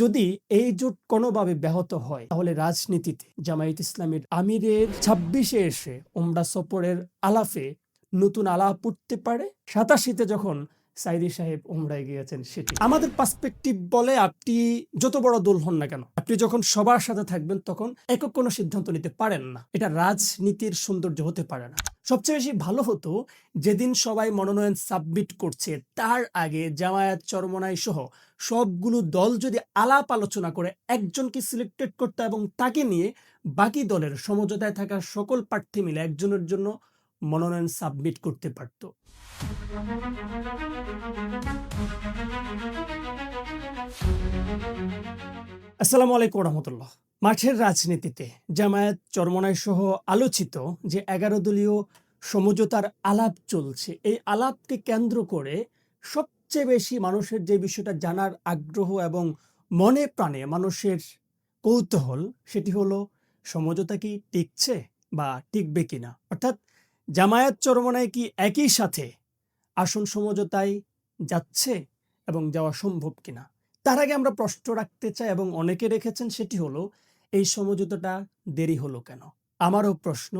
যদি এই জোট কোনোভাবে ব্যাহত হয়, তাহলে রাজনীতিতে জামায়াত ইসলামের আমিরের ছাব্বিশে এসে ওমরা সফরের আলাপে নতুন আলাপ উঠতে পারে। সাতাশিতে যখন সাইদি সাহেব ওমরায় গিয়েছেন সেটি। আমাদের পার্সপেক্টিভ বলে আপনি যত বড় দল হন না কেন, আপনি যখন সবার সাথে থাকবেন তখন একক কোনো সিদ্ধান্ত নিতে পারেন না। এটা রাজনীতির সৌন্দর্য হতে পারে না। সবচেয়ে বেশি ভালো হতো যেদিন সবাই মনোনয়ন সাবমিট করছে, তার আগে জামায়াত চরমনাই সহ সবগুলো দল যদি আলাপ আলোচনা করে একজনকে সিলেক্টেড করতে এবং তাকে নিয়ে বাকি দলের সমঝোতায় থাকা সকল প্রার্থী মিলে একজনের জন্য মনোনয়ন সাবমিট করতে পারত। আসসালামু আলাইকুম রহমতুল্লাহ মাঠের রাজনীতিতে জামায়াত চরমনাই সহ আলোচিত যে এগারো দলীয় সমঝোতার আলাপ চলছে, এই আলাপকে কেন্দ্র করে সবচেয়ে বেশি মানুষের যে বিষয়টা জানার আগ্রহ এবং মনে প্রাণে মানুষের কৌতূহল, সেটি হলো সমঝোতা কি টিকছে বা টিকবে কিনা? অর্থাৎ জামায়াত চরমনায় কি একই সাথে আসন সমঝোতায় যাচ্ছে এবং যাওয়া সম্ভব কিনা? তার আগে আমরা প্রশ্ন রাখতে চাই এবং অনেকে রেখেছেন সেটি হলো, এই সমঝোতাটা দেরি হলো কেন? আমারও প্রশ্ন,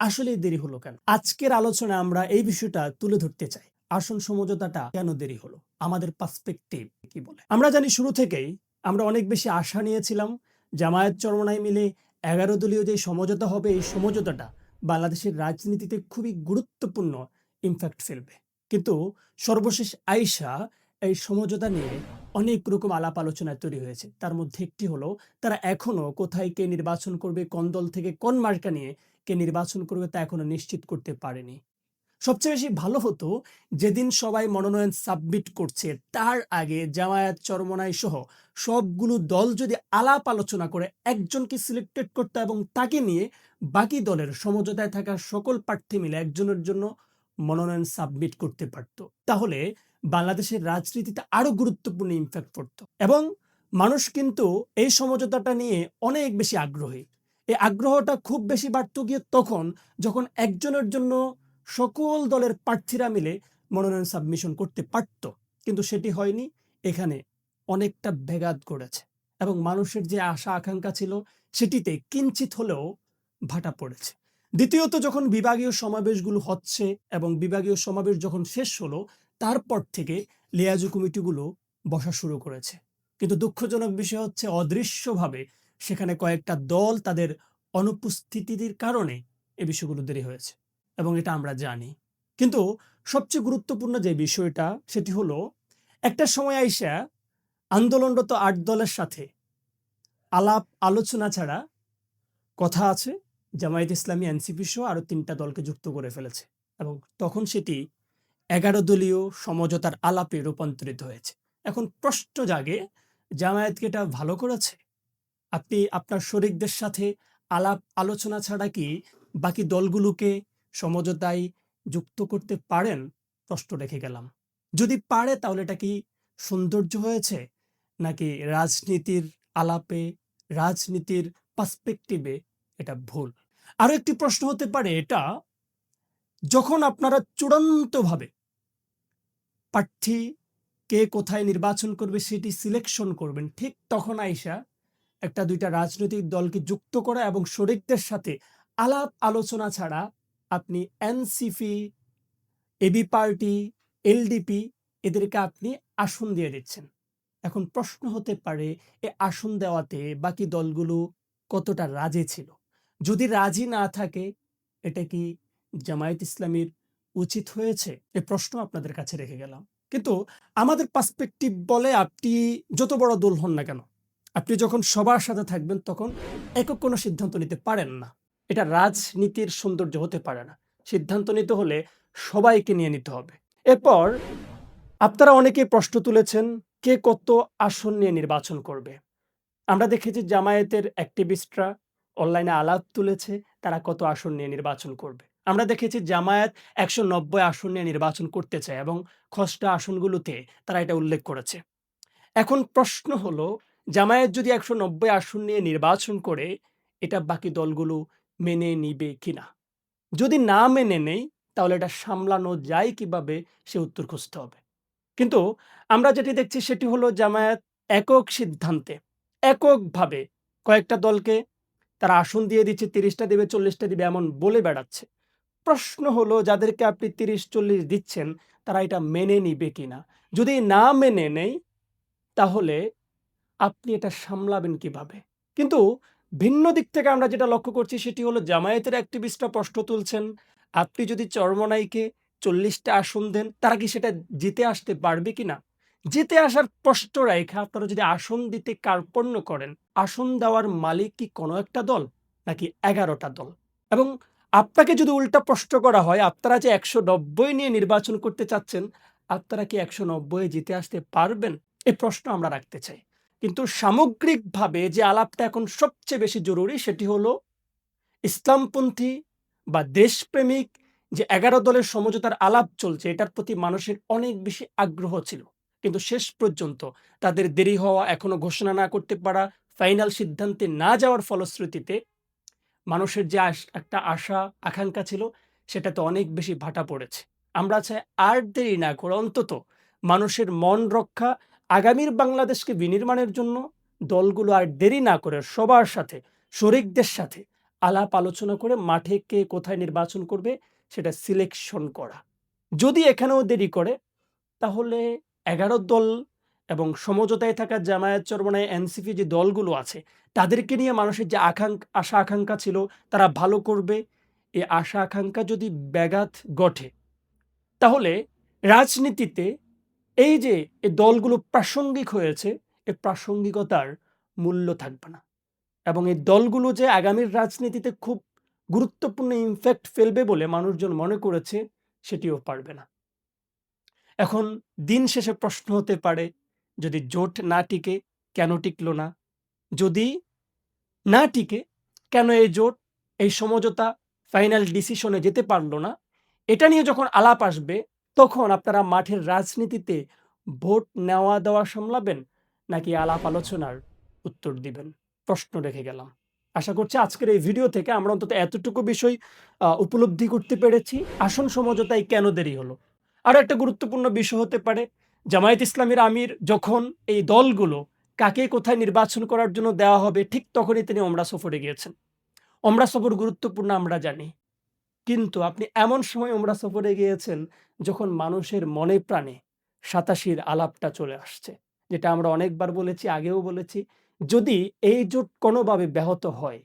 আসলেই দেরি হলো কেন? আজকের আলোচনায় আমরা এই বিষয়টা তুলে ধরতে চাই। আসন সমঝোতাটা কেন দেরি হলো? আমাদের পার্সপেক্টিভ কি বলে? আমরা জানি শুরু থেকেই আমরা অনেক বেশি আশা নিয়েছিলাম জামায়াত চরমনায় মিলে এগারো দলীয় যে সমঝোতা হবে, এই সমঝোতাটা বাংলাদেশের রাজনীতিতে খুবই গুরুত্বপূর্ণ ইমফ্যাক্ট ফেলবে। কিন্তু সর্বশেষ আয়েশা এই সমঝোতা নিয়ে অনেক রকম আলাপ আলোচনায় তৈরি হয়েছে। তার মধ্যে একটি হলো, তারা এখনও কোথায় কে নির্বাচন করবে, কোন দল থেকে কোন মার্কা নিয়ে কে নির্বাচন করবে তা এখনও নিশ্চিত করতে পারেনি। সবচেয়ে বেশি ভালো হতো যেদিন সবাই মনোনয়ন সাবমিট করছে, তার আগে জামায়াত চরমনাই সহ সবগুলো দল যদি আলাপ আলোচনা করে, একজনকে সিলেক্টেড করতে এবং তাকে নিয়ে বাকি দলের সমঝোতায় থাকা সকল প্রার্থী মিলে একজনের জন্য মনোনয়ন সাবমিট করতে পারত। তাহলে বাংলাদেশের রাজনীতিতে আরও গুরুত্বপূর্ণ ইমপ্যাক্ট পড়ত এবং মানুষ কিন্তু এই সমঝোতাটা নিয়ে অনেক বেশি আগ্রহী। এই আগ্রহটা খুব বেশি বাড়ত গিয়ে তখন যখন একজনের জন্য সকল দলের প্রার্থীরা মিলে মনোনয়ন সাবমিশন করতে পারত, কিন্তু সেটি হয়নি। এখানে অনেকটা ব্যাঘাত করেছে এবং মানুষের যে আশা আকাঙ্ক্ষা ছিল সেটিতে কিঞ্চিত হলেও ভাটা পড়েছে। দ্বিতীয়ত, যখন বিভাগীয় সমাবেশগুলো হচ্ছে এবং বিভাগীয় সমাবেশ যখন শেষ হলো, তারপর থেকে লিয়াজু কমিটিগুলো বসা শুরু করেছে। কিন্তু দুঃখজনক বিষয় হচ্ছে, অদৃশ্যভাবে সেখানে কয়েকটা দল তাদের অনুপস্থিতির কারণে এ বিষয়গুলো দেরি হয়েছে। এবং এটা আমরা জানি। কিন্তু সবচেয়ে গুরুত্বপূর্ণ যে বিষয়টা, সেটি হলো, একটা সময় আইসা আন্দোলনরত আট দলের সাথে আলাপ আলোচনা ছাড়া কথা আছে, জামায়াত ইসলামী, এনসিপি সহ আরও তিনটা দলকে যুক্ত করে ফেলেছে এবং তখন সেটি এগারো দলীয় সমঝোতার আলাপে রূপান্তরিত হয়েছে। এখন প্রশ্ন জাগে, জামায়াতকে এটা ভালো করেছে? আপনি আপনার শরিকদের সাথে আলাপ আলোচনা ছাড়া কি বাকি দলগুলোকে সমঝোতায় যুক্ত করতে পারেন, প্রশ্ন রেখে গেলাম। যদি পারে, তাহলে এটা কি সৌন্দর্য হয়েছে? নাকি রাজনীতির আলাপে, রাজনীতির পার্সপেক্টিভে এটা ভুল? আরও একটি প্রশ্ন হতে পারে এটা, যখন আপনারা চূড়ান্তভাবে প্রার্থী কে কোথায় নির্বাচন করবে, সেটি সিলেকশন করবেন, ঠিক তখন আইসা একটা দুইটা রাজনৈতিক দলকে যুক্ত করা এবং শরিকদের সাথে আলাপ আলোচনা ছাড়া আপনি এনসিপি, এবি পার্টি, এলডিপি এদেরকে আপনি আসন দিয়ে দিচ্ছেন। এখন প্রশ্ন হতে পারে, এ আসন দেওয়াতে বাকি দলগুলো কতটা রাজি ছিল? যদি রাজি না থাকে, এটা কি জামায়াত ইসলামীর উচিত হয়েছে? এ প্রশ্ন আপনাদের কাছে রেখে গেলাম। কিন্তু আমাদের পার্সপেক্টিভ বলে আপনি যত বড় দোল হন না কেন, আপনি যখন সবার সাথে থাকবেন তখন একক কোনো সিদ্ধান্ত নিতে পারেন না। এটা রাজনীতির সৌন্দর্য হতে পারে না। সিদ্ধান্ত নিতে হলে সবাইকে নিয়ে নিতে হবে। এরপর আপনারা অনেকে প্রশ্ন তুলেছেন, কে কত আসন নিয়ে নির্বাচন করবে? আমরা দেখেছি জামায়াতের অ্যাক্টিভিস্টরা অনলাইনে আলাপ তুলেছে, তারা কত আসন নিয়ে নির্বাচন করবে। আমরা দেখেছি জামায়াত একশো নব্বই আসন নিয়ে নির্বাচন করতে চায় এবং খসড়া আসনগুলোতে তারা এটা উল্লেখ করেছে। এখন প্রশ্ন হলো, জামায়াত যদি একশো নব্বই আসন নিয়ে নির্বাচন করে, এটা বাকি দলগুলো মেনে নিবে কিনা? যদি না মেনে নেই, তাহলে এটা সামলানো যায় কীভাবে? সে উত্তর খুঁজতে হবে। কিন্তু আমরা যেটি দেখছি সেটি হলো জামায়াত একক সিদ্ধান্তে, এককভাবে কয়েকটা দলকে তারা আসন দিয়ে দিচ্ছে, তিরিশটা দিবে, চল্লিশটা দিবে, এমন বলে বেড়াচ্ছে। প্রশ্ন হলো, যাদেরকে আপনি তিরিশ, চল্লিশ দিচ্ছেন, তারা এটা মেনে নিবে কিনা? যদি না মেনে নেই, তাহলে আপনি এটা সামলাবেন কীভাবে? কিন্তু ভিন্ন দিক থেকে আমরা যেটা লক্ষ্য করছি সেটি হলো জামায়াতের অ্যাক্টিভিস্টরা প্রশ্ন তুলছেন, আপনি যদি চরমনাইকে চল্লিশটা আসন দেন, তারা কি সেটা জিতে আসতে পারবে কিনা? জিতে আসার স্পষ্ট রেখা আপনারা যদি আসন দিতে কার্পণ্য করেন, আসন দেওয়ার মালিক কি কোনো একটা দল নাকি এগারোটা দল? এবং আপনাকে যদি উল্টা প্রশ্ন করা হয়, আপনারা যে একশো নব্বই নিয়ে নির্বাচন করতে চাচ্ছেন, আপনারা কি একশো নব্বই জিতে আসতে পারবেন? এই প্রশ্ন আমরা রাখতে চাই। কিন্তু সামগ্রিকভাবে যে আলাপটা এখন সবচেয়ে বেশি জরুরি সেটি হলো ইসলামপন্থী বা দেশপ্রেমিক যে এগারো দলের সমঝোতার আলাপ চলছে, এটার প্রতি মানুষের অনেক বেশি আগ্রহ ছিল। কিন্তু শেষ পর্যন্ত তাদের দেরি হওয়া, এখনও ঘোষণা না করতে পারা, ফাইনাল সিদ্ধান্তে না যাওয়ার ফলশ্রুতিতে মানুষের যে একটা আশা, আকাঙ্ক্ষা ছিল, সেটাতে অনেক বেশি ভাটা পড়েছে। আমরা চাই আর দেরি না করে অন্তত মানুষের মন রক্ষা আগামীর বাংলাদেশকে বিনির্মাণের জন্য দলগুলো আর দেরি না করে সবার সাথে, শরিকদের সাথে আলাপ আলোচনা করে মাঠে কে কোথায় নির্বাচন করবে সেটা সিলেকশন করা। যদি এখানেও দেরি করে, তাহলে এগারো দল এবং সমঝোতায় থাকা জামায়াত চরমনায় এনসিপি যে দলগুলো আছে, তাদেরকে নিয়ে মানুষের যে আকাঙ্ক্ষা আশা আকাঙ্ক্ষা ছিল, তারা ভালো করবে। এই আশা আকাঙ্ক্ষা যদি ব্যাঘাত ঘটে, তাহলে রাজনীতিতে এই যে এই দলগুলো প্রাসঙ্গিক হয়েছে এই প্রাসঙ্গিকতার মূল্য থাকবে না। এবং এই দলগুলো যে আগামীর রাজনীতিতে খুব গুরুত্বপূর্ণ ইমফ্যাক্ট ফেলবে বলে মানুষজন মনে করেছে, সেটিও পারবে না। এখন দিন শেষে প্রশ্ন হতে পারে, যদি জোট না টিকে কেন টিকলো না? যদি না টিকে কেন এই জোট এই সমঝোতা ফাইনাল ডিসিশনে যেতে পারল না? এটা নিয়ে যখন আলাপ আসবে তখন আপনারা মাঠের রাজনীতিতে ভোট নেওয়া দেওয়া সামলাবেন নাকি আলাপ আলোচনার উত্তর দিবেন? প্রশ্ন রেখে গেলাম। আশা করছি আজকের এই ভিডিও থেকে আমরা অন্তত এতটুকু বিষয় উপলব্ধি করতে পেরেছি। আসন সমঝোতায় কেন দেরি হলো? আরও একটা গুরুত্বপূর্ণ বিষয় হতে পারে। জামায়াত ইসলামের আমির যখন এই দলগুলো কাকে কোথায় নির্বাচন করার জন্য দেওয়া হবে, ঠিক তখনই তিনি অমরা সফরে গিয়েছেন। অমরা সফর গুরুত্বপূর্ণ আমরা জানি। কিন্তু আপনি এমন সময় ওমরা সফরে গিয়েছেন যখন মানুষের মনে প্রাণে সাতাশির আলাপটা চলে আসছে। যেটা আমরা অনেকবার বলেছি, আগেও বলেছি। যদি এই জোট কোনোভাবে ব্যাহত হয়,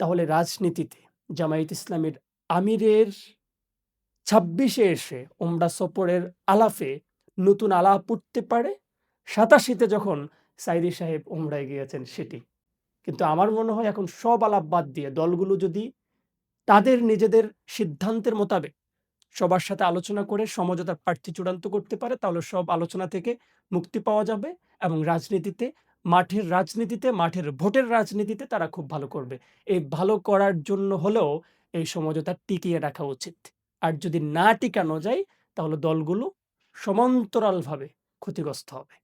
তাহলে রাজনীতিতে জামায়াত ইসলামের আমিরের ছাব্বিশে এসে ওমরা সফরের আলাপে নতুন আলাপ উঠতে পারে। সাতাশিতে যখন সাইদি সাহেব ওমরায় গিয়েছেন সেটি। কিন্তু আমার মনে হয় এখন সব আলাপ বাদ দিয়ে দলগুলো যদি তাদের নিজেদের সিদ্ধান্তের মোতাবেক সবার সাথে আলোচনা করে সমঝোতার প্রার্থী চূড়ান্ত করতে পারে, তাহলে সব আলোচনা থেকে মুক্তি পাওয়া যাবে এবং রাজনীতিতে, মাঠের রাজনীতিতে, মাঠের ভোটের রাজনীতিতে তারা খুব ভালো করবে। এই ভালো করার জন্য হলেও এই সমঝোতা টিকিয়ে রাখা উচিত। আর যদি না টিকানো যায়, তাহলে দলগুলো সমান্তরালভাবে ক্ষতিগ্রস্ত হবে।